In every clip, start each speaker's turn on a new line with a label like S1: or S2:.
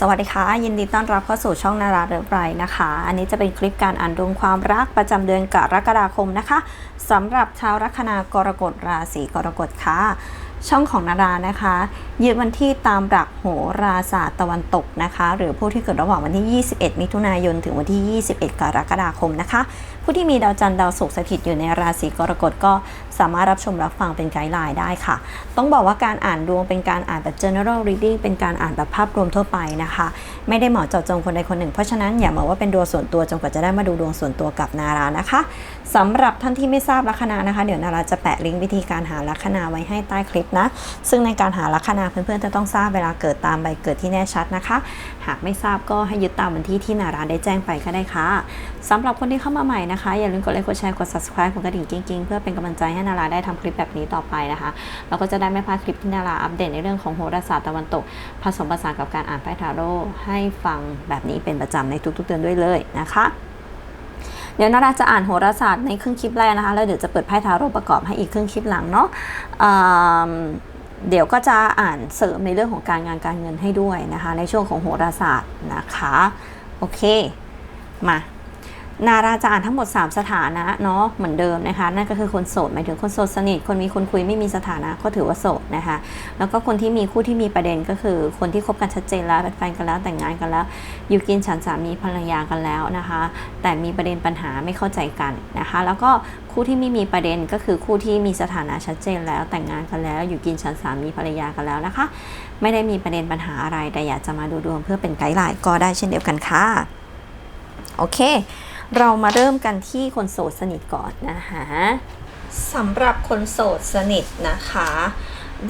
S1: สวัสดีค่ะ ยินดีต้อนรับเข้าสู่ช่องนาราเริฟไรนะคะ อันนี้จะเป็นคลิปการอ่านดวงความรักประจำเดือนกรกฎาคมนะคะสำหรับชาวลัคนากรกฎราศีกรกฎค่ะ ช่องของนารานะคะยึดวันที่ตามหลักโหราศาสตร์ตะวันตกนะคะ หรือผู้ที่เกิดระหว่างวันที่ 21 มิถุนายนถึงวันที่ 21 กรกฎาคมนะคะ ผู้ที่มีดาวจันทร์ดาวศุกร์สถิตอยู่ในราศีกรกฎก็สามารถรับชมรับฟังเป็นไกด์ไลน์ได้ค่ะ ต้องบอกว่าการอ่านดวงเป็นการอ่านแบบ general reading เป็นการอ่านแบบภาพรวมทั่วไปนะคะ ไม่ได้เหมาะเจาะจงคนใดคนหนึ่ง เพราะฉะนั้นอย่ามาว่าเป็นดวงส่วนตัวจนกว่าจะได้มาดูดวงส่วนตัวกับนารานะคะสำหรับท่านที่ไม่ทราบลัคนานะคะ เดี๋ยวนาราจะแปะลิงก์วิธีการหาลัคนาไว้ให้ใต้คลิปนะ ซึ่งในการหาลัคนาเพื่อนๆจะต้องทราบเวลาเกิดตามใบเกิดที่แน่ชัดนะคะ หากไม่ทราบก็ให้ยึดตามวันที่ที่นาราได้แจ้งไปก็ได้ค่ะสำหรับคนที่เข้ามาใหม่นะคะ อย่าลืมกดไลค์กดแชร์กด subscribe กดกระดิ่งกิ้งๆ เพื่อเป็นกำลังใจให้นาราได้ทำคลิปแบบนี้ต่อไปนะคะเราก็จะได้ไม่พลาดคลิปที่นาราอัปเดตในเรื่องของโหราศาสตร์ตะวันตก ผสมผสานกับการอ่านไพ่ทาโร่ให้ฟังแบบนี้เป็นประจำในทุกๆเดือนด้วยเลยนะคะเดี๋ยวนาราจะอ่านโหราศาสตร์ในครึ่งคลิปแรกนะคะ แล้วเดี๋ยวจะเปิดไพ่ทาโร่ประกอบให้อีกครึ่งคลิปหลังเนาะเดี๋ยวก็จะอ่านเสริมในเรื่องของการงานการเงินให้ด้วยนะคะ ในช่วงของโหราศาสตร์นะคะ โอเค มา นาราจะอ่านทั้งหมด 3 สถานะเนาะเหมือนเดิมนะคะนั่นก็คือคนโสดหมายถึงคนโสดสนิทคนมีคนคุยไม่มีสถานะก็ถือว่าโสดนะคะแล้วก็คนที่มีคู่ที่มีประเด็นก็คือคนที่คบกันชัดเจนแล้วเป็นแฟนกันแล้วแต่งงานกันแล้ว อยู่กินฉันสามีภรรยากันแล้วนะคะ แต่มีประเด็นปัญหาไม่เข้าใจกันนะคะ แล้วก็คู่ที่ไม่มีประเด็นก็คือคู่ที่มีสถานะชัดเจนแล้วแต่งงานกันแล้ว อยู่กินฉันสามีภรรยากันแล้วนะคะ ไม่ได้มีประเด็นปัญหาอะไรแต่อยากจะมาดูดวงเพื่อเป็นไกด์ไลน์ก็ได้เช่นเดียวกันค่ะโอเค เรามาเริ่มกันที่คนโสดสนิทก่อนนะคะสำหรับคนโสดสนิทนะคะ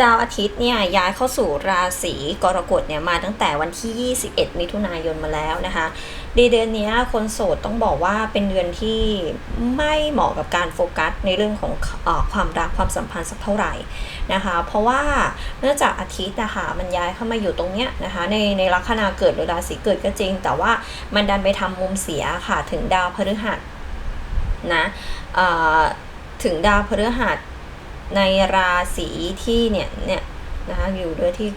S1: ดาวอาทิตย์เนี่ยย้ายเข้าสู่ราศีกรกฎเนี่ยมาตั้งแต่วันที่ 21 มิถุนายนมาแล้วนะคะดีเดือนนี้คนโสดต้องบอกว่าเป็นเดือนที่ไม่เหมาะกับการโฟกัสในเรื่องของอความรักความสัมพันธ์สักเท่าไหร่นะคะ เพราะว่าเนื่องจากอาทิตย์นะคะมันย้ายเข้ามาอยู่ตรงเนี้ยนะคะในในลัคนาเกิดหรือราศีเกิดก็จริง แต่ว่ามันดันไปทำมุมเสียค่ะถึงดาวพฤหัสนะถึงดาวพฤหัส ในราศีที่เนี่ยเนี่ยนะคะอยู่ด้วยที่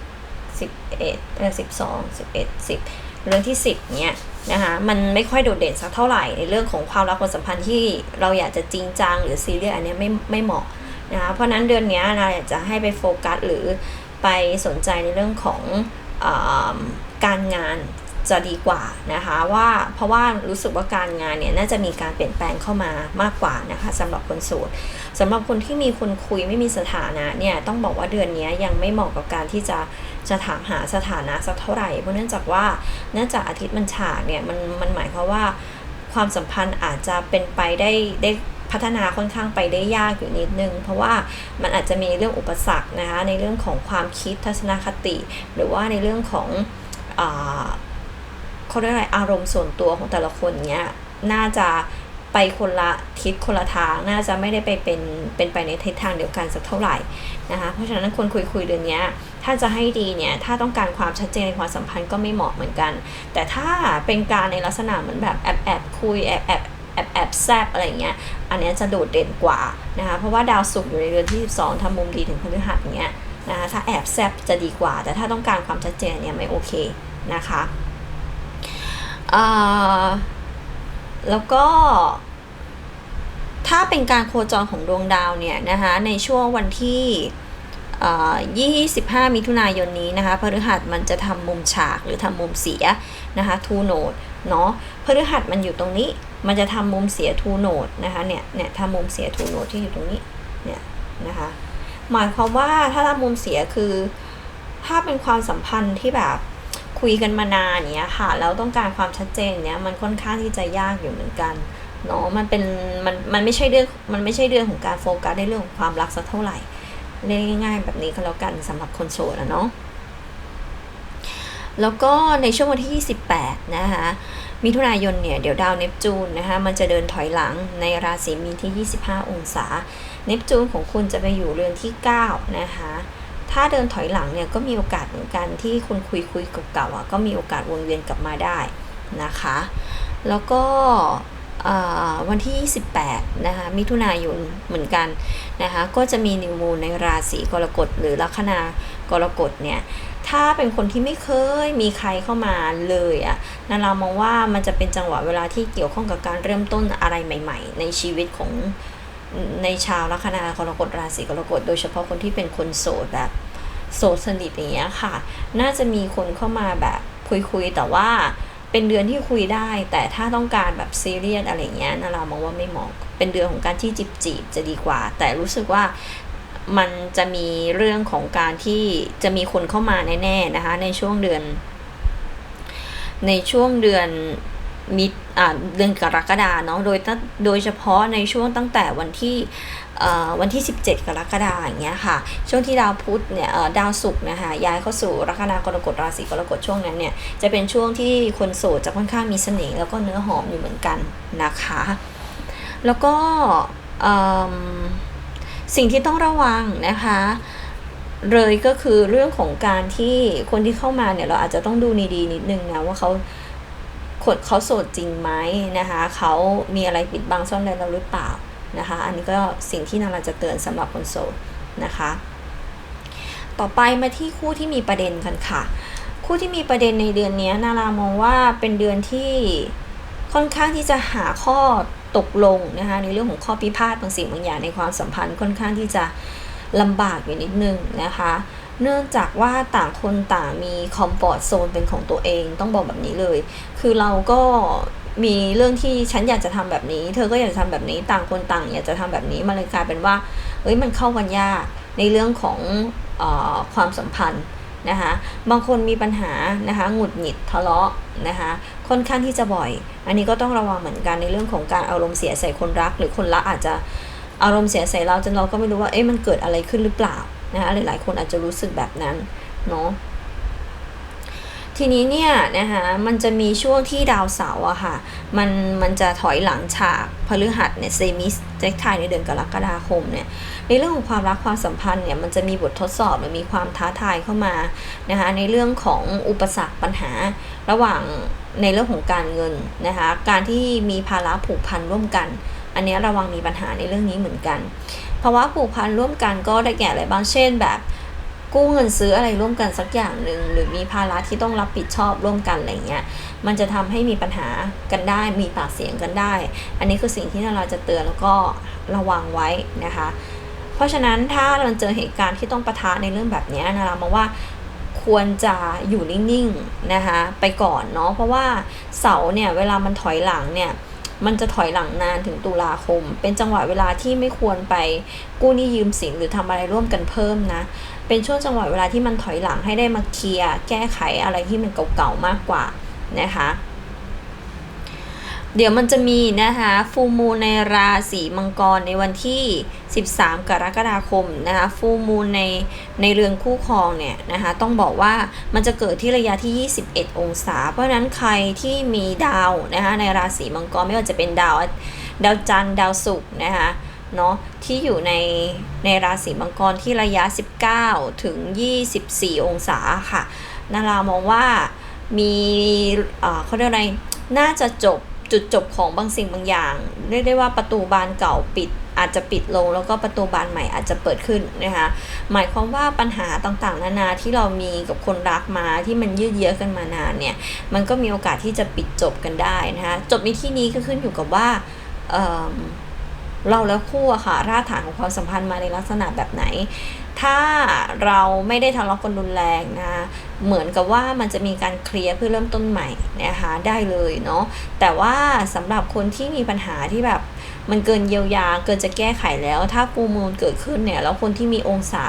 S1: สิบเอ็ดสิบสองสิบเอ็ดสิบเรื่องที่สิบเนี่ยนะคะมันไม่ค่อยโดดเด่นสักเท่าไหร่ในเรื่องของความรักความสัมพันธ์ที่เราอยากจะจริงจังหรือซีเรียสอันนี้ไม่ไม่เหมาะนะคะเพราะนั้นเดือนนี้เราอยากจะให้ไปโฟกัสหรือไปสนใจในเรื่องของอการงานจะดีกว่านะคะว่าเพราะว่ารู้สึกว่าการงานเนี่ยน่าจะมีการเปลี่ยนแปลงเข้ามามากกว่านะคะสำหรับคนโสด สำหรับคนที่มีคนคุยไม่มีสถานะเนี่ยต้องบอกว่าเดือนนี้ยังไม่เหมาะกับการที่จะจะถามหาสถานะสักเท่าไหร่เพราะเนื่องจากว่าเนื่องจากอาทิตย์มันฉากเนี่ยมันมันหมายความว่าความสัมพันธ์อาจจะเป็นไปได้ได้พัฒนาค่อนข้างไปได้ยากอยู่นิดนึง เพราะว่ามันอาจจะมีเรื่องอุปสรรคนะคะในเรื่องของความคิดทัศนคติ หรือว่าในเรื่องของอเขาเรียกอะไรอารมณ์ส่วนตัวของแต่ละคนเนี้ยน่าจะ ไปคนละทิศคนละทางน่าจะไม่ได้ไปเป็นเป็นไปในทิศทางเดียวกันสักเท่าไหร่นะคะเพราะฉะนั้นคนคุยคุยเรื่องนี้ถ้าจะให้ดีเนี่ยถ้าต้องการความชัดเจนในความสัมพันธ์ก็ไม่เหมาะเหมือนกัน แต่ถ้าเป็นการในลักษณะเหมือนแบบแอบแอบคุยแอบแอบแอบแอบแซบอะไรเงี้ยอันนี้จะโดดเด่นกว่านะคะเพราะว่าดาวศุกร์อยู่ในเรือนที่ 12ทำมุมดีถึงพฤหัสเงี้ยนะคะถ้าแอบแซบจะดีกว่า แต่ถ้าต้องการความชัดเจนเนี่ยไม่โอเคนะคะอ่า แล้วก็ ถ้าเป็นการโคจรของดวงดาวเนี่ยนะคะในช่วงวันที่25 มิถุนายนนี้นะคะพฤหัสมันจะทำมุมฉากหรือทำมุมเสียนะคะทูโนดเนาะพฤหัสมันอยู่ตรงนี้ มันจะทำมุมเสียทูโนดนะคะเนี่ยเนี่ยทำมุมเสียทูโนดที่อยู่ตรงนี้เนี่ยนะคะหมายความว่าถ้าทำมุมเสียคือ ถ้าเป็นความสัมพันธ์ที่แบบ คุยกันมานานเนี้ยค่ะแล้วต้องการความชัดเจนเนี้ยมันค่อนข้างที่จะยากอยู่เหมือนกันเนาะมันเป็นมันมันไม่ใช่เรื่องมันไม่ใช่เรื่องของการโฟกัสในเรื่องของความรักสักเท่าไหร่เรียกง่ายๆแบบนี้ก็แล้วกันสำหรับคนโสดนะเนาะแล้วก็ในช่วงวันที่ 28 นะคะมิถุนายนเนี่ยเดี๋ยวดาวเนปจูนนะคะมันจะเดินถอยหลังในราศีมีนที่ 25 องศา เนปจูนของคุณจะไปอยู่เรือนที่ 9 นะคะ ถ้าเดินถอยหลังเนี่ยก็มีโอกาสเหมือนกันที่คุณคุยคุยเก่าๆอะก็มีโอกาสวนเวียนกลับมาได้นะคะ แล้วก็วันที่ 28 นะคะ มิถุนายนเหมือนกันนะคะ ก็จะมีนิวมูนในราศีกรกฎหรือลัคนากรกฎเนี่ย ถ้าเป็นคนที่ไม่เคยมีใครเข้ามาเลยอะนารามองว่ามันจะเป็นจังหวะเวลาที่เกี่ยวข้องกับการเริ่มต้นอะไรใหม่ ๆ ในชีวิตของ ในชาวลัคนา กรกฎราศีกรกฎโดยเฉพาะคนที่เป็นคนโสดแบบโสดสนิทอย่างเงี้ยค่ะ น่าจะมีคนเข้ามาแบบคุยๆแต่ว่าเป็นเดือนที่คุยได้ แต่ถ้าต้องการแบบซีเรียสอะไรเงี้ยนารามองว่าไม่เหมาะเป็นเดือนของการที่จีบจีบจะดีกว่า แต่รู้สึกว่ามันจะมีเรื่องของการที่จะมีคนเข้ามาแน่ๆนะคะ ในช่วงเดือน ในช่วงเดือน มิเดือนกรกฎาเนาะโดยโดยเฉพาะในช่วงตั้งแต่วันที่วันที่ 17 กรกฎาอย่างเงี้ยค่ะ ช่วงที่ดาวพุธเนี่ยดาวศุกร์นะคะย้ายเข้าสู่ลัคนากรกฎราศีกรกฎช่วงนั้นเนี่ยจะเป็นช่วงที่คนโสดจะค่อนข้างมีเสน่ห์แล้วก็เนื้อหอมอยู่เหมือนกันนะคะ แล้วก็สิ่งที่ต้องระวังนะคะเลยก็คือเรื่องของการที่คนที่เข้ามาเนี่ยเราอาจจะต้องดูดีๆนิดนึงนะว่าเขา นเขาโสดจริงไหมนะคะเขามีอะไรปิดบังซ่อนเร้นเราหรือเปล่านะคะ อันนี้ก็สิ่งที่นาราจะเตือนสำหรับคนโสดนะคะ ต่อไปมาที่คู่ที่มีประเด็นกันค่ะ คู่ที่มีประเด็นในเดือนนี้นารามองว่าเป็นเดือนที่ค่อนข้างที่จะหาข้อตกลงนะคะในเรื่องของข้อพิพาทบางสิ่งบางอย่างในความสัมพันธ์ค่อนข้างที่จะลำบากอยู่นิดนึงนะคะ เนื่องจากว่าต่างคนต่างมีคอมฟอร์ตโซนเป็นของตัวเองต้องบอกแบบนี้เลย คือเราก็มีเรื่องที่ฉันอยากจะทำแบบนี้ เธอก็อยากจะทำแบบนี้ต่างคนต่างอยากจะทำแบบนี้มันเลยกลายเป็นว่าเอ้ยมันเข้ากันยากในเรื่องของอความสัมพันธ์นะคะบางคนมีปัญหานะคะหงุดหงิดทะเลาะนะคะค่อนข้างที่จะบ่อย อันนี้ก็ต้องระวังเหมือนกันในเรื่องของการอารมณ์เสียใส่คนรัก หรือคนรักอาจจะอารมณ์เสียใส่เราจนเราก็ไม่รู้ว่าเอ๊ะมันเกิดอะไรขึ้นหรือเปล่า นะคะหลายๆคนอาจจะรู้สึกแบบนั้นเนาะทีนี้เนี่ยนะคะมันจะมีช่วงที่ดาวเสาร์อะค่ะมันมันจะถอยหลังฉากพฤหัสเนี่ยเซมิสเจ็กไทในเดือนกรกฎาคมเนี่ยในเรื่องของความรักความสัมพันธ์เนี่ยมันจะมีบททดสอบมันมีความท้าทายเข้ามานะคะในเรื่องของอุปสรรคปัญหาระหว่างในเรื่องของการเงินนะคะการที่มีภาระผูกพันร่วมกัน อันนี้ระวังมีปัญหาในเรื่องนี้เหมือนกัน ภาวะผูกพันร่วมกันก็ได้แก่อะไรบ้าง เช่น แบบกู้เงินซื้ออะไรร่วมกันสักอย่างหนึ่งหรือมีภาระที่ต้องรับผิดชอบร่วมกันอะไรเงี้ย มันจะทำให้มีปัญหากันได้ มีปากเสียงกันได้ อันนี้คือสิ่งที่เราจะเตือนแล้วก็ระวังไว้นะคะ เพราะฉะนั้นถ้าเราเจอเหตุการณ์ที่ต้องประทะในเรื่องแบบนี้นะเรามองว่าควรจะอยู่นิ่งๆนะคะไปก่อนเนาะเพราะว่าเสาเนี่ยเวลามันถอยหลังเนี่ย มันจะถอยหลังนานถึงตุลาคม เป็นจังหวะเวลาที่ไม่ควรไปกู้หนี้ยืมสินหรือทำอะไรร่วมกันเพิ่มนะ เป็นช่วงจังหวะเวลาที่มันถอยหลังให้ได้มาเคลียร์แก้ไขอะไรที่มันเก่าๆมากกว่านะคะ เดี๋ยวมันจะมีนะคะฟูมูลในราศีมังกรในวันที่ 13 กรกฎาคมนะคะฟูมูลในในเรือนคู่ครองเนี่ยนะคะต้องบอกว่ามันจะเกิดที่ระยะที่ 21 องศา เพราะฉะนั้นใครที่มีดาวนะคะในราศีมังกรไม่ว่าจะเป็นดาวดาวจันทร์ดาวศุกร์นะคะเนาะที่อยู่ในในราศีมังกรที่ระยะ 19 ถึง 24 องศาค่ะนารามองว่ามีเขาเรียกอะไรน่าจะจบ จุดจบของบางสิ่งบางอย่าง เรียกได้ว่าประตูบานเก่าปิดอาจจะปิดลงแล้วก็ประตูบานใหม่อาจจะเปิดขึ้นนะคะหมายความว่าปัญหาต่างๆ นานาที่เรามีกับคนรักมาที่มันยืดเยื้อกันมานานเนี่ยมันก็มีโอกาสที่จะปิดจบกันได้นะคะจบในที่นี้ก็ขึ้นอยู่กับว่าเเราแล้วคู่อะค่ะรากฐานของความสัมพันธ์มาในลักษณะแบบไหน ถ้าเราไม่ได้ทะเลาะกันรุนแรงนะเหมือนกับว่ามันจะมีการเคลียร์เพื่อเริ่มต้นใหม่นะคะได้เลยเนาะแต่ว่าสำหรับคนที่มีปัญหาที่แบบมันเกินเยียวยาเกินจะแก้ไขแล้ว ถ้าฟูมูลเกิดขึ้นเนี่ยแล้วคนที่มีองศา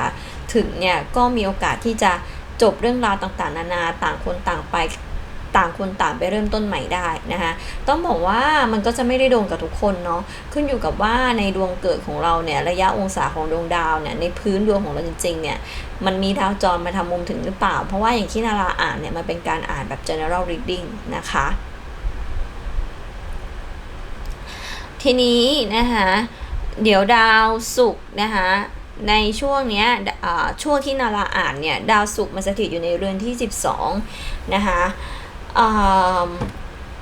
S1: ถึงเนี่ยก็มีโอกาสที่จะจบเรื่องราวต่างๆ นานาต่างคนต่างไป ต่างคนต่างไปเริ่มต้นใหม่ได้นะคะต้องบอกว่ามันก็จะไม่ได้โดนกับทุกคนเนาะขึ้นอยู่กับว่าในดวงเกิดของเราเนี่ยระยะองศาของดวงดาวเนี่ยในพื้นดวงของเราจริงๆเนี่ยมันมีดาวจรมาทำมุมถึงหรือเปล่า เพราะว่าอย่างที่นาราอ่านเนี่ยมันเป็นการอ่านแบบ general reading นะคะทีนี้นะคะเดี๋ยวดาวศุกร์นะคะในช่วงนี้ช่วงที่นาราอ่านเนี่ยดาวศุกร์มันสถิตอยู่ในเรือนที่ 12นะคะ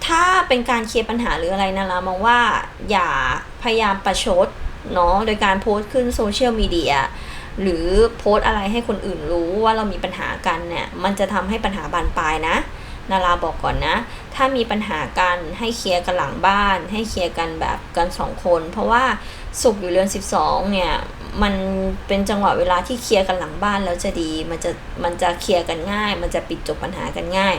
S1: ถ้าเป็นการเคลียร์ปัญหาหรืออะไรนะเรามองว่าอย่าพยายามประชดเนาะโดยการโพสต์ขึ้นโซเชียลมีเดียหรือโพสต์อะไรให้คนอื่นรู้ว่าเรามีปัญหากันเนี่ยมันจะทำให้ปัญหาบานปลายนะนาราบอกก่อนนะ ถ้ามีปัญหากันให้เคลียร์กันหลังบ้าน ให้เคลียร์กันแบบกันสองคน เพราะว่าสุกอยู่เรือน 12 เนี่ย มันเป็นจังหวะเวลาที่เคลียร์กันหลังบ้านแล้วจะดี มันจะมันจะเคลียร์กันง่าย มันจะปิดจบปัญหากันง่าย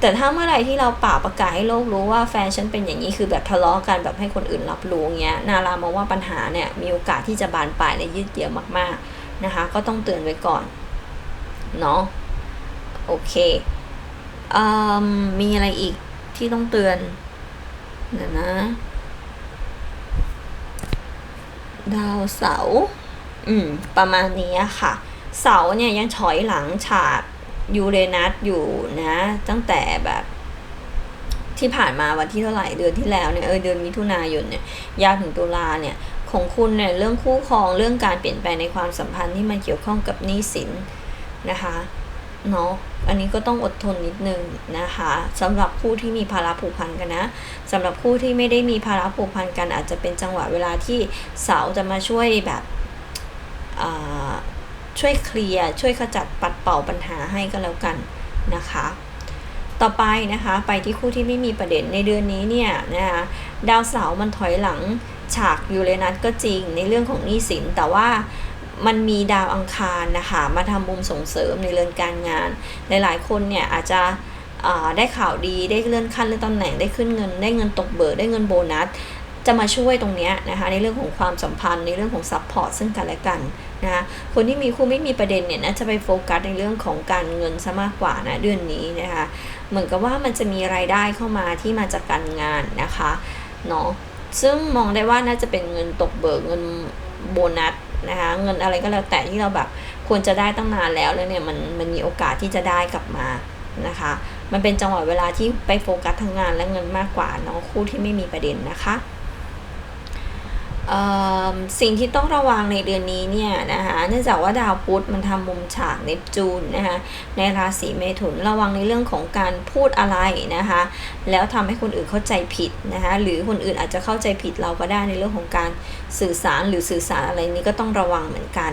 S1: แต่ถ้าเมื่อไหร่ที่เราป่าประกาศให้โลกรู้ว่าแฟนฉันเป็นอย่างนี้คือแบบทะเลาะกันแบบให้คนอื่นรับรู้เงี้ยนารามองว่าปัญหาเนี่ยมีโอกาสที่จะบานปลายและยืดเยื้อมากๆนะคะ ก็ต้องเตือนไว้ก่อนเนาะโอเคอมมีอะไรอีกที่ต้องเตือนเดี๋ยวนะ ดาวเสาร์อืม ประมาณนี้ค่ะ เสาเนี่ยยังถอยหลังฉาก ยูเรนัสอยู่นะ ตั้งแต่แบบที่ผ่านมาวันที่เท่าไหร่เดือนที่แล้วเนี่ยเออเดือนมิถุนายนเนี่ยยาวถึงตุลาเนี่ยของคุณเนี่ยเรื่องคู่ครองเรื่องการเปลี่ยนแปลงในความสัมพันธ์ที่มันเกี่ยวข้องกับหนี้สินนะคะเนาะอันนี้ก็ต้องอดทนนิดนึงนะคะสำหรับผู้ที่มีภาระผูกพันกันนะสำหรับผู้ที่ไม่ได้มีภาระผูกพันกันอาจจะเป็นจังหวะเวลาที่เสาจะมาช่วยแบบ ช่วยเคลียร์ช่วยขจัดปัดเป่าปัญหาให้ก็แล้วกันนะคะ ต่อไปนะคะไปที่คู่ที่ไม่มีประเด็นในเดือนนี้เนี่ยนะคะดาวเสาร์มันถอยหลังฉากยูเรนัสก็จริงในเรื่องของหนี้สินแต่ว่ามันมีดาวอังคารนะคะมาทำมุมส่งเสริมในเรื่องการงาน หลายๆ คนเนี่ยอาจจะได้ข่าวดีได้เลื่อนขั้นเลื่อนตำแหน่งได้ขึ้นเงิน ได้เงินตกเบิกได้เงินโบนัส จะมาช่วยตรงนี้นะคะในเรื่องของความสัมพันธ์ในเรื่องของซัพพอร์ตซึ่งกันและกัน นะคะคนที่มีคู่ไม่มีประเด็นเนี่ยน่าจะไปโฟกัสในเรื่องของการเงินซะมากกว่านะเดือนนี้นะคะเหมือนกับว่ามันจะมีรายได้เข้ามาที่มาจากการงานนะคะเนาะซึ่งมองได้ว่าน่าจะเป็นเงินตกเบิกเงินโบนัสนะคะเงินอะไรก็แล้วแต่ที่เราแบบควรจะได้ตั้งนานแล้วแล้วเนี่ยมันมันมีโอกาสที่จะได้กลับมานะคะ มันเป็นจังหวะเวลาที่ไปโฟกัสทางงานและเงินมากกว่าเนาะคู่ที่ไม่มีประเด็นนะคะ สิ่งที่ต้องระวังในเดือนนี้เนี่ยนะคะเนื่องจากว่าดาวพุธมันทำมุมฉากเนปจูนนะคะในราศีเมถุนระวังในเรื่องของการพูดอะไรนะคะแล้วทำให้คนอื่นเข้าใจผิดนะคะหรือคนอื่นอาจจะเข้าใจผิดเราก็ได้ในเรื่องของการสื่อสารหรือสื่อสารอะไรนี้ก็ต้องระวังเหมือนกัน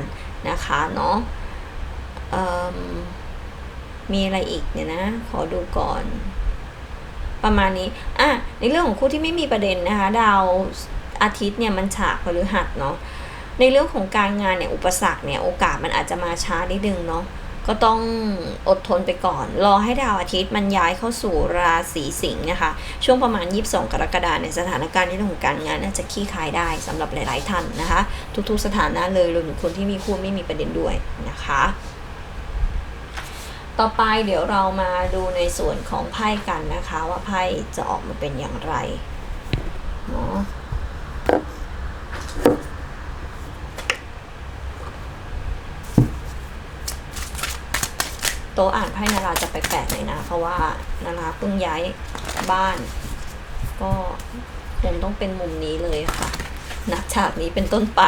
S1: นะคะเนาะมีอะไรอีกเนี่ยนะขอดูก่อนประมาณนี้อะในเรื่องของคู่ที่ไม่มีประเด็นนะคะ ดาว อาทิตย์เนี่ยมันฉากพฤหัสเนาะในเรื่องของการงานเนี่ยอุปสรรคเนี่ยโอกาสมันอาจจะมาช้านิดนึงเนาะก็ต้องอดทนไปก่อน รอให้ดาวอาทิตย์มันย้ายเข้าสู่ราศีสิงห์นะคะ ช่วงประมาณ 22 กรกฎาคมในสถานการณ์ในเรื่องของการงานน่าจะขี้คายได้สำหรับหลาย ๆ ท่านนะคะ ทุก ๆ สถานะเลยรวมถึงคนที่มีคู่ไม่มีประเด็นด้วยนะคะ ต่อไปเดี๋ยวเรามาดูในส่วนของไพ่กันนะคะ ว่าไพ่จะออกมาเป็นอย่างไรเนาะ โต๊ะอ่านไพ่นาราจะแปลกๆหน่อยนะ เพราะว่านาราเพิ่งย้ายบ้าน ก็คงต้องเป็นมุมนี้เลยค่ะนักฉากนี้เป็นต้นไป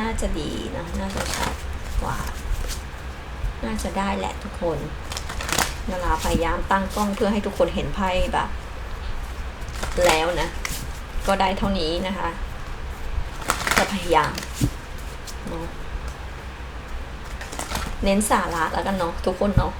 S1: น่าจะดีนะ น่าจะชัดกว่า น่าจะได้แหละทุกคนนาราพยายามตั้งกล้องเพื่อให้ทุกคนเห็นไพ่แบบ แล้วนะ ก็ได้เท่านี้นะคะ จะพยายามเนาะ เน้นสาระแล้วกันเนาะทุกคนเนาะ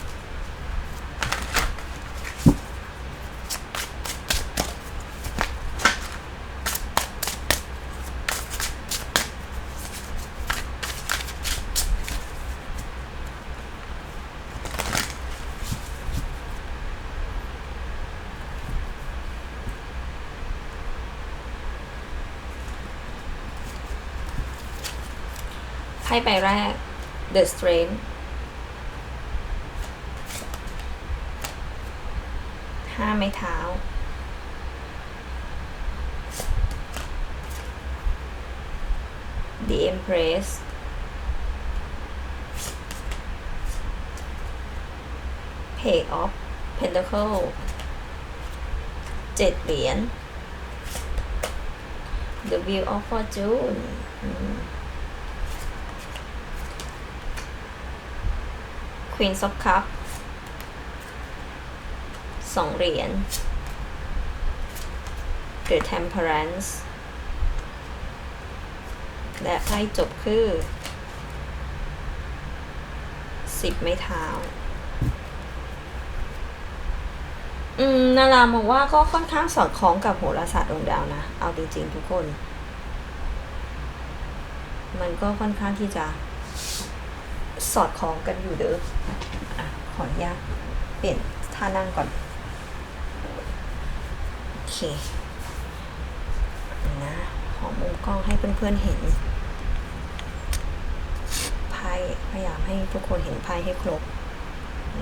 S1: ให้ไปแรก The Strength ห้าไม้เท้า The Empress เพย์ออฟเพน t a c l e เจ็ดเหรียญ The Wheel of Fortune ควีนซ of Cups องเหรียญหรือ temperance และไพ่จบคือสิบไม้เท้า อืม นารามองว่าก็ค่อนข้างสอดคล้องกับโหราศาสตร์ดวงดาวนะ เอาจริงๆทุกคน มันก็ค่อนข้างที่จะสอดคล้องกันอยู่เด้อขออนุญาตเปลี่ยนท่านั่งก่อน เคนะขอมุมกล้องให้เพื่อนๆเห็นไพ่พยายามให้ทุกคนเห็นไพ่ให้ครบ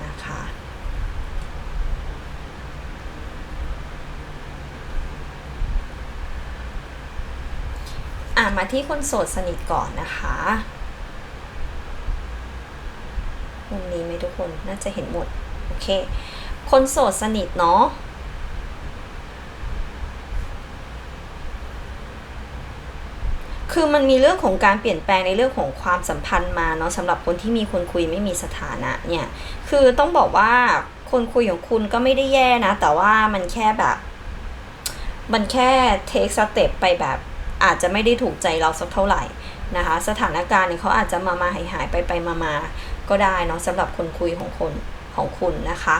S1: นะคะอะมาที่คนโสดสนิทก่อนนะคะมุมนี้ไหมทุกคนน่าจะเห็นหมด โอเค คนโสดสนิทเนาะ คือมันมีเรื่องของการเปลี่ยนแปลงในเรื่องของความสัมพันธ์มาเนาะสำหรับคนที่มีคนคุยไม่มีสถานะเนี่ย คือต้องบอกว่าคนคุยของคุณก็ไม่ได้แย่นะ แต่ว่ามันแค่แบบ มันแค่เทคสเต็ปไปแบบอาจจะไม่ได้ถูกใจเราสักเท่าไหร่นะคะ สถานการณ์เนี่ยเขาอาจจะมามาหายหายไปไปมามาก็ได้เนาะสำหรับคนคุยของคนของคุณนะคะ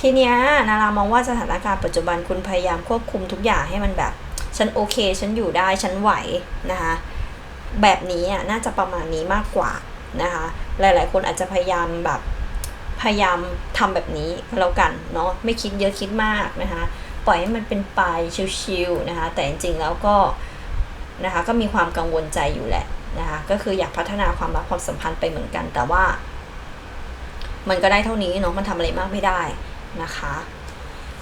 S1: ทีเนี้ยนารามองว่าสถานการณ์ปัจจุบันคุณพยายามควบคุมทุกอย่างให้มันแบบ ฉันโอเค ฉันอยู่ได้ฉันไหวนะคะแบบนี้อะน่าจะประมาณนี้มากกว่านะคะหลาย ๆ คนอาจจะพยายามแบบพยายามทำแบบนี้ก็แล้วกันเนาะไม่คิดเยอะคิดมากนะคะปล่อยให้มันเป็นไปชิวๆนะคะแต่จริงๆแล้วก็นะคะก็มีความกังวลใจอยู่แหละนะคะก็คืออยากพัฒนาความรักความสัมพันธ์ไปเหมือนกัน แต่ว่า มันก็ได้เท่านี้เนาะมันทำอะไรมากไม่ได้นะคะ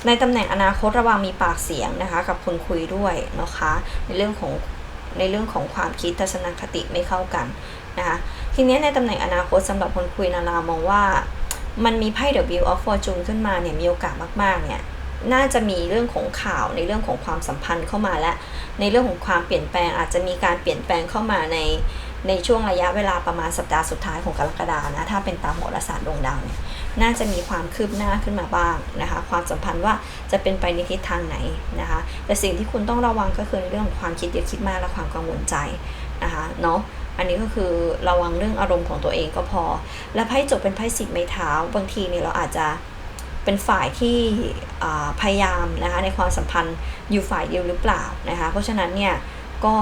S1: ในตำแหน่งอนาคตระวังมีปากเสียงนะคะกับคนคุยด้วยนะคะ ในเรื่องของในเรื่องของความคิดทัศนคติไม่เข้ากันนะคะทีนี้ในตำแหน่งอนาคตสำหรับคนคุยนารามองว่า มันมีไพ่ The Wheel of Fortune ขึ้นมาเนี่ยมีโอกาสมากๆเนี่ยน่าจะมีเรื่องของข่าวในเรื่องของความสัมพันธ์เข้ามาและ ในเรื่องของความเปลี่ยนแปลงอาจจะมีการเปลี่ยนแปลงเข้ามาในในช่วงระยะเวลาประมาณสัปดาห์สุดท้ายของกรกฎานะถ้าเป็นตามโหราศาสตร์ดวงดาวเนี่ย น่าจะมีความคืบหน้าขึ้นมาบ้างนะคะ ความสัมพันธ์ว่าจะเป็นไปในทิศทางไหนนะคะ แต่สิ่งที่คุณต้องระวังก็คือในเรื่องของความคิดเยอะคิดมากและความกังวลใจนะคะเนาะอันนี้ก็คือระวังเรื่องอารมณ์ของตัวเองก็พอ และไพ่จบเป็นไพ่สิบไม้เท้า บางทีเนี่ยเราอาจจะเป็นฝ่ายที่พยายามนะคะในความสัมพันธ์อยู่ฝ่ายเดียวหรือเปล่านะคะ เพราะฉะนั้นเนี่ยก็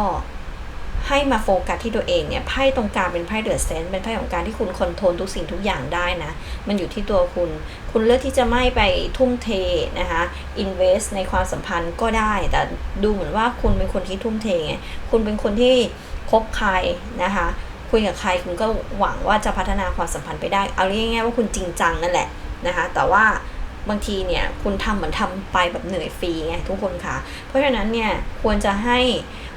S1: ให้มาโฟกัสที่ตัวเองเนี่ยไพ่ตรงกลางเป็นไพ่เดือดเซนเป็นไพ่ของการที่คุณคอนโทรลทุกสิ่งทุกอย่างได้นะ มันอยู่ที่ตัวคุณ คุณเลือกที่จะไม่ไปทุ่มเทนะคะอินเวสในความสัมพันธ์ก็ได้ แต่ดูเหมือนว่าคุณเป็นคนที่ทุ่มเทไงคุณเป็นคนที่คบใครนะคะคุยกับใครคุณก็หวังว่าจะพัฒนาความสัมพันธ์ไปได้ เอาง่ายๆว่าคุณจริงจังนั่นแหละนะคะแต่ว่าบางทีเนี่ยคุณทำเหมือนทำไปแบบเหนื่อยฟรีไงทุกคนค่ะ เพราะฉะนั้นเนี่ยควรจะให้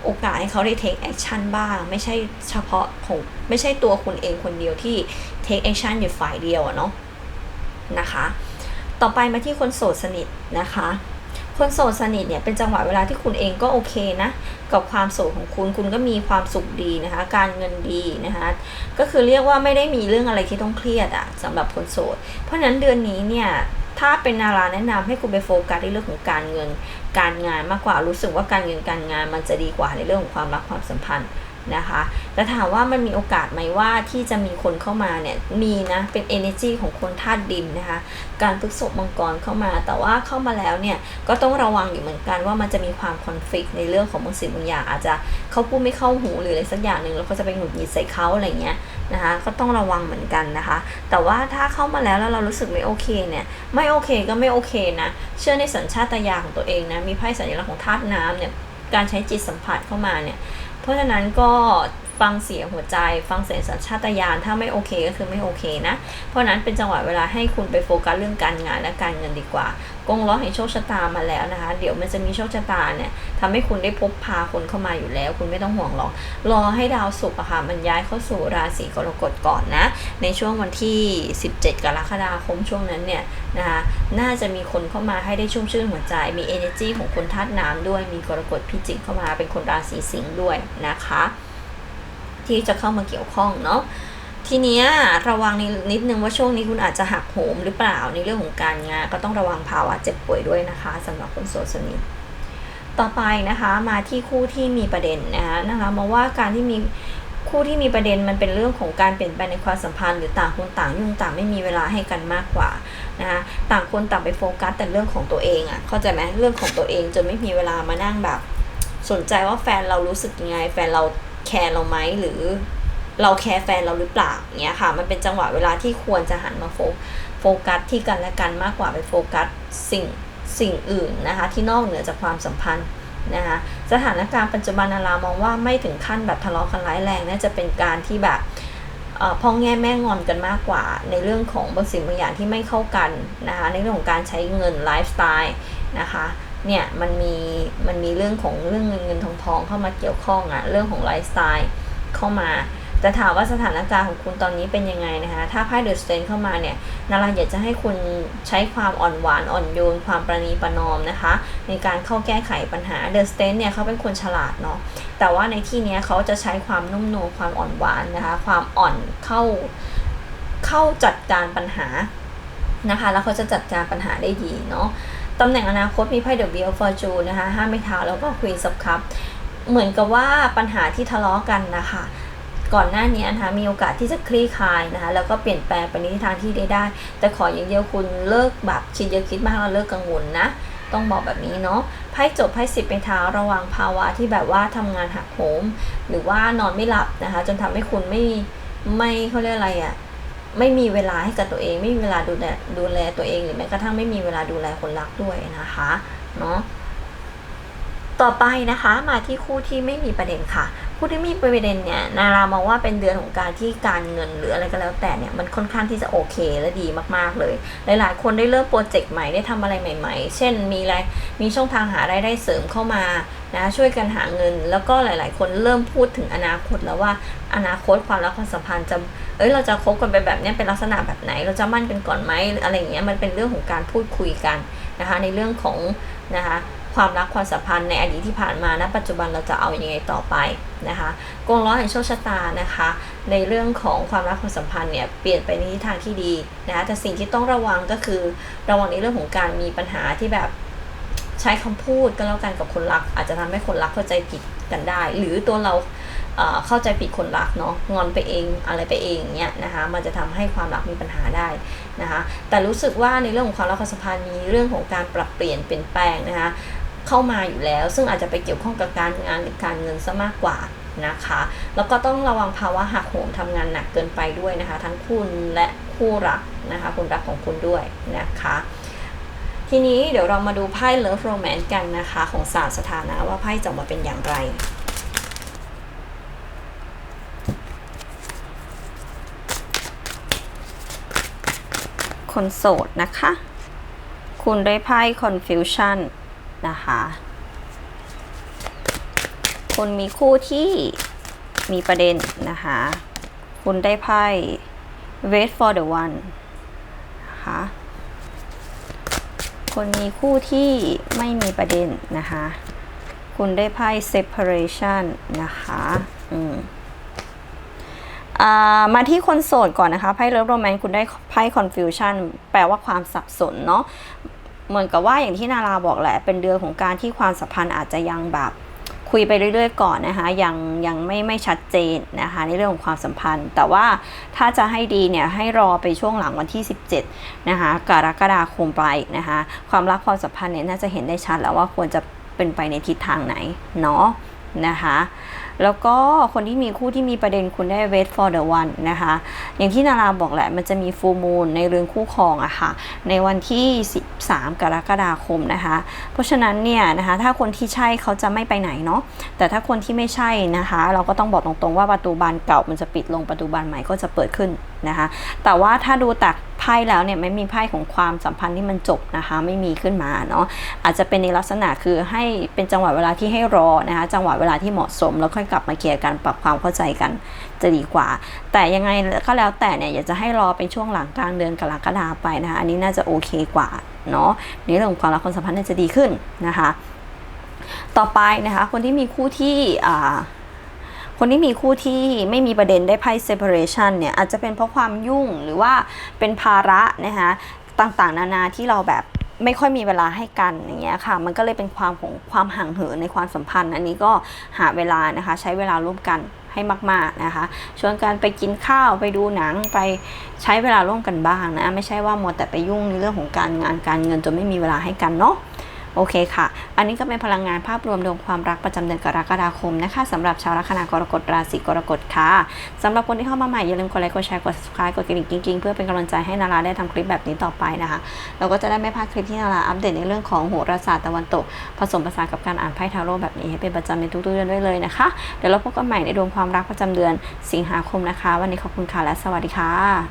S1: โอกาสให้เขาได้ take action บ้าง ไม่ใช่เฉพาะของไม่ใช่ตัวคุณเองคนเดียวที่ take action อยู่ฝ่ายเดียวอะเนาะนะคะ ต่อไปมาที่คนโสดสนิทนะคะคนโสดสนิทเนี่ยเป็นจังหวะเวลาที่คุณเองก็โอเคนะกับความโสดของคุณคุณก็มีความสุขดีนะคะ การเงินดีนะคะก็คือเรียกว่าไม่ได้มีเรื่องอะไรที่ต้องเครียดอะสำหรับคนโสด เพราะฉะนั้นเดือนนี้เนี่ยถ้าเป็นนาราแนะนำให้คุณไปโฟกัสในเรื่องของการเงิน การงานมากกว่ารู้สึกว่าการเงินการงานมันจะดีกว่าในเรื่องของความรักความสัมพันธ์ นะคะ แต่ถามว่ามันมีโอกาสไหมว่าที่จะมีคนเข้ามาเนี่ย มีนะ เป็น energy ของคนธาตุดินนะคะ การพฤกษบมังกรเข้ามา แต่ว่าเข้ามาแล้วเนี่ย ก็ต้องระวังอยู่เหมือนกันว่ามันจะมีความคอน FLICT ในเรื่องของบางสิ่งบางอย่าง อาจจะเขาพูดไม่เข้าหูหรืออะไรสักอย่างหนึ่งแล้วเขาจะไปหงุดหงิดใส่เขาอะไรเงี้ยนะคะ ก็ต้องระวังเหมือนกันนะคะ แต่ว่าถ้าเข้ามาแล้วแล้วเรารู้สึกไม่โอเคเนี่ย ไม่โอเคก็ไม่โอเคนะ เชื่อในสัญชาตญาณของตัวเองนะ มีไพ่สัญลักษณ์ของธาตุน้ำเนี่ย การใช้จิตสัมผัสเข้ามาเนี่ย เพราะฉะนั้นก็ฟังเสียงหัวใจฟังเสียงสัญชาตญาณถ้าไม่โอเคก็คือไม่โอเคนะ เพราะนั้นเป็นจังหวะเวลาให้คุณไปโฟกัสเรื่องการงานและการเงินดีกว่า กงล้อแห่งโชคชะตามาแล้วนะคะ เดี๋ยวมันจะมีโชคชะตาเนี่ยทำให้คุณได้พบพาคนเข้ามาอยู่แล้ว คุณไม่ต้องห่วงหรอก รอให้ดาวศุกร์อะค่ะ มันย้ายเข้าสู่ราศีกรกฎก่อนนะ ในช่วงวันที่ 17 กรกฎาคมช่วงนั้นเนี่ยนะคะน่าจะมีคนเข้ามาให้ได้ชุ่มชื่นหัวใจ มี energy ของคนธาตุน้ำด้วย มีกรกฎพิจิกเข้ามา เป็นคนราศีสิงห์ด้วยนะคะ ที่จะเข้ามาเกี่ยวข้องเนาะ ทีนี้ระวังนิดนึงว่าช่วงนี้คุณอาจจะหักโหมหรือเปล่าในเรื่องของการงาน ก็ต้องระวังภาวะเจ็บป่วยด้วยนะคะสำหรับคนโสดสนิทต่อไปนะคะมาที่คู่ที่มีประเด็นนะคะนะคะมาว่าการที่มีคู่ที่มีประเด็นมันเป็นเรื่องของการเปลี่ยนแปลงในความสัมพันธ์หรือต่างคนต่างยุ่งต่างไม่มีเวลาให้กันมากกว่านะคะต่างคนต่างไปโฟกัสแต่เรื่องของตัวเองอะ่ะเข้าใจไหมเรื่องของตัวเองจนไม่มีเวลามานั่งแบบ สนใจว่าแฟนเรารู้สึกยังไงแฟนเราแคร์เราไหมหรือ เราแคร์แฟนเราหรือเปล่าเนี้ยค่ะ มันเป็นจังหวะเวลาที่ควรจะหันมาโฟกัสที่กันและกันมากกว่าไปโฟกัสสิ่งสิ่งอื่นนะคะ ที่นอกเหนือจากความสัมพันธ์นะคะสถานการณ์ปัจจุบันนารามองว่าไม่ถึงขั้นแบบทะเลาะกันร้ายแรงน่าจะเป็นการที่แบบออพ่อแง่แม่งอนกันมากกว่า ในเรื่องของบางสิ่งบางอย่างที่ไม่เข้ากันนะคะในเรื่องของการใช้เงินไลฟ์สไตล์นะคะเนี่ยมันมีมันมีเรื่องของเรื่องเงินเงินทองทองเข้ามาเกี่ยวข้องอะเรื่องของไลฟ์สไตล์เข้ามา แต่ถามว่าสถานการณ์ของคุณตอนนี้เป็นยังไงนะคะ ถ้าไพ่เดอะสเตนเข้ามาเนี่ย นาราอยากจะให้คุณใช้ความอ่อนหวานอ่อนโยน ความประนีประนอมนะคะ ในการเข้าแก้ไขปัญหาเดอะสเตนเนี่ยเขาเป็นคนฉลาดเนาะ แต่ว่าในที่นี้เขาจะใช้ความนุ่มนวลความอ่อนหวานนะคะ ความอ่อนเข้าเข้าจัดการปัญหานะคะ แล้วเขาจะจัดการปัญหาได้ดีเนาะตำแหน่งอนาคตมีไพ่เดอะเบีลฟอร์จูนนะคะห้าไม้เท้าแล้วก็ควีนซับคัพเหมือนกับว่าปัญหาที่ทะเลาะกันนะคะ ก่อนหน้านี้นะคะมีโอกาสที่จะคลี่คลายนะคะแล้วก็เปลี่ยนแปลงไปในทิศทางที่ได้ได้ แต่ขออย่างเดียวคุณเลิกแบบคิดเยอะคิดมากแล้วเลิกกังวลนะต้องบอกแบบนี้เนาะไพ่จบไพ่สิบเป็นเท้าระวังภาวะที่แบบว่าทำงานหักโหม หรือว่านอนไม่หลับนะคะ จนทำให้คุณไม่ไม่เขาเรียกอะไรอะ่ะไม่มีเวลาให้กับตัวเอง ไม่มีเวลาดูแลดูแลตัวเองหรือแม้กระทั่งไม่มีเวลาดูแลคนรักด้วยนะคะเนาะต่อไปนะคะมาที่คู่ที่ไม่มีประเด็นค่ะ ผู้ที่มีประเด็นเนี่ยนารามองว่าเป็นเดือนของการที่การเงินหรืออะไรก็แล้วแต่เนี่ยมันค่อนข้างที่จะโอเคและดีมากๆเลย หลายๆ คนได้เริ่มโปรเจกต์ใหม่ได้ทำอะไรใหม่ ๆ เช่นมีอะไรมีช่องทางหารายได้เสริมเข้ามานะช่วยกันหาเงิน แล้วก็หลาย ๆ คนเริ่มพูดถึงอนาคตแล้วว่าอนาคตความรักความสัมพันธ์จะเอ้ยเราจะคบกันไปแบบนี้เป็นลักษณะแบบไหน เราจะมั่นกันก่อนไหมอะไรอย่างเงี้ยมันเป็นเรื่องของการพูดคุยกันนะคะในเรื่องของนะคะ ความรักความสัมพันธ์ในอดีตที่ผ่านมาณปัจจุบันเราจะเอาอยัางไงต่อไปนะคะกงล้อแห่งโชคชะตานะคะ ในเรื่องของความรักความสัมพันธ์เนี่ยเปลี่ยนไปในทิศทางที่ดีนะคะแต่สิ่งที่ต้องระวังก็คือระวังในเรื่องของการมีปัญหาที่แบบใช้คำพูดก็แล้วกันกับคนรัก อาจจะทำให้คนรักเข้าใจผิดกันได้ หรือตัวเราเข้าใจผิดคนรักเนาะงอนไปเองอะไรไปเองเนี่ยนะคะมันจะทำให้ความรักมีปัญหาได้นะคะแต่รู้สึกว่าในเรื่องของความรักความสัมพันธ์มีเรื่องของการปรับเปลี่ยนเปลี่ยนแปลงนะคะ เข้ามาอยู่แล้ว ซึ่งอาจจะไปเกี่ยวข้องกับการงานหรือการเงินซะมากกว่านะคะ แล้วก็ต้องระวังภาวะหักโหมทำงานหนักเกินไปด้วยนะคะ ทั้งคุณและคู่รักนะคะคนรักของคุณด้วยนะคะ ทีนี้เดี๋ยวเรามาดูไพ่ Love Romance กันนะคะของศาสตร์สถานะว่าไพ่จะออกมาเป็นอย่างไรคนโสดนะคะ คุณได้ไพ่ Confusion นะคะ คุณมีคู่ที่มีประเด็นนะคะ คุณได้ไพ่ Wait for the one นะคะคนมีคู่ที่ไม่มีประเด็นนะคะ คุณได้ไพ่ separation นะคะอืมอ่ามาที่คนโสดก่อนนะคะไพ่เลิฟโรแมนคุณได้ไพ่ confusion แปลว่าความสับสนเนาะ เหมือนกับว่าอย่างที่นาราบอกแหละ เป็นเดือนของการที่ความสัมพันธ์อาจจะยังแบบคุยไปเรื่อยๆ ก่อนนะคะยังยังไม่ไม่ชัดเจนนะคะในเรื่องของความสัมพันธ์ แต่ว่าถ้าจะให้ดีเนี่ยให้รอไปช่วงหลังวันที่ 17นะคะกรกฎาคมไปนะคะความรักความสัมพันธ์เนี่ยน่าจะเห็นได้ชัดแล้วว่าควรจะเป็นไปในทิศทางไหนเนาะ นะคะแล้วก็คนที่มีคู่ที่มีประเด็นคุณได้ wait for the one นะคะ อย่างที่นาราบอกแหละ มันจะมี full moon ในเรือนคู่ครองอะค่ะ ในวันที่ 13 กรกฎาคมนะคะ เพราะฉะนั้นเนี่ยนะคะ ถ้าคนที่ใช่เขาจะไม่ไปไหนเนาะ แต่ถ้าคนที่ไม่ใช่นะคะ เราก็ต้องบอกตรงๆว่าประตูบานเก่ามันจะปิดลงประตูบานใหม่ก็จะเปิดขึ้นนะคะ แต่ว่าถ้าดูจาก ไพ่แล้วเนี่ยไม่มีไพ่ของความสัมพันธ์ที่มันจบนะคะ ไม่มีขึ้นมาเนาะอาจจะเป็นในลักษณะคือให้เป็นจังหวะเวลาที่ให้รอนะคะ จังหวะเวลาที่เหมาะสม แล้วค่อยกลับมาเคลียร์กันปรับความเข้าใจกันจะดีกว่า แต่ยังไงก็แล้วแต่เนี่ยอยากจะให้รอเป็นช่วงหลังกลางเดือนกรกฎาไปนะคะอันนี้น่าจะโอเคกว่าเนาะในเรื่องของความรักความสัมพันธ์น่าจะดีขึ้นนะคะ ต่อไปนะคะคนที่มีคู่ที่อ่า คนที่มีคู่ที่ไม่มีประเด็นได้ไพ่ separation เนี่ยอาจจะเป็นเพราะความยุ่งหรือว่าเป็นภาระนะคะต่างๆ นานาที่เราแบบไม่ค่อยมีเวลาให้กันอย่างเงี้ยค่ะ มันก็เลยเป็นความของความห่างเหินในความสัมพันธ์ อันนี้ก็หาเวลานะคะ ใช้เวลาร่วมกันให้มาก ๆนะคะ ชวนกันไปกินข้าวไปดูหนังไปใช้เวลาร่วมกันบ้างนะ ไม่ใช่ว่าหมัวแต่ไปยุ่งในเรื่องของการงานการเงินจนไม่มีเวลาให้กันเนาะ โอเคค่ะ อันนี้ก็เป็นพลังงานภาพรวมดวงความรักประจำเดือนกรกฎาคมนะคะสำหรับชาวลัคนากรกฎราศีกรกฎค่ะสำหรับคนที่เข้ามาใหม่อย่าลืมกดไลค์กดแชร์กด subscribe กดกระดิ่งกิ๊งๆเพื่อเป็นกำลังใจให้นาราได้ทำคลิปแบบนี้ต่อไปนะคะ เราก็จะได้ไม่พลาดคลิปที่นาราอัปเดตในเรื่องของโหราศาสตร์ตะวันตก ผสมผสานกับการอ่านไพ่ทาโร่แบบนี้ให้เป็นประจำในทุกๆเดือนด้วยเลยนะคะเดี๋ยวเราพบกันใหม่ในดวงความรักประจำเดือนสิงหาคมนะคะ วันนี้ขอบคุณค่ะและสวัสดีค่ะ